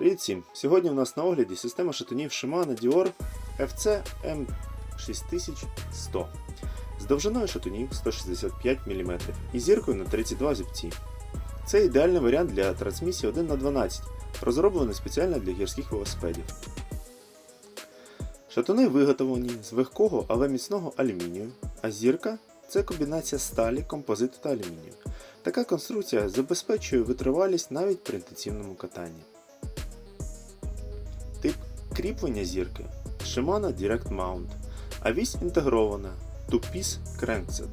Привіт всім! Сьогодні у нас на огляді система шатунів Shimano Dior FC M6100 з довжиною шатунів 165 мм і зіркою на 32 зубці. Це ідеальний варіант для трансмісії 1х12, розроблений спеціально для гірських велосипедів. Шатуни виготовлені з легкого, але міцного алюмінію, а зірка це комбінація сталі, композиту та алюмінію. Така конструкція забезпечує витривалість навіть при інтенсивному катанні. Тип кріплення зірки Shimano Direct Mount, а вісь інтегрована Two-Piece Crankset.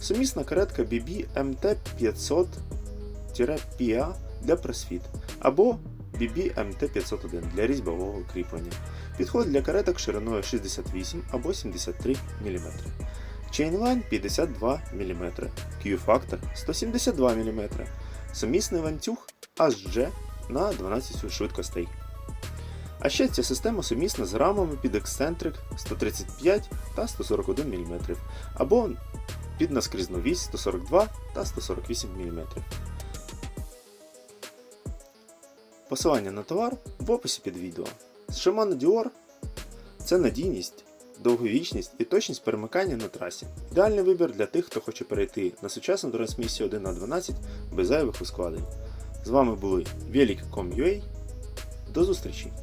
Сумісна каретка BB MT 500-PA для пресфіт або BB MT 501 для різьбового кріплення. Підходить для кареток шириною 68 або 73 мм. Chainline 52 мм, Q-фактор 172 мм, сумісний ланцюг HG на 12 швидкостей. А ще ця система сумісна з рамами під ексцентрик 135 та 141 мм, або під наскрізну вісь 142 та 148 мм. Посилання на товар в описі під відео. Shimano Dior це надійність, довговічність і точність перемикання на трасі. Ідеальний вибір для тих, хто хоче перейти на сучасну трансмісію 1 на 12 без зайвих ускладень. З вами були Velik.com.ua. До зустрічі!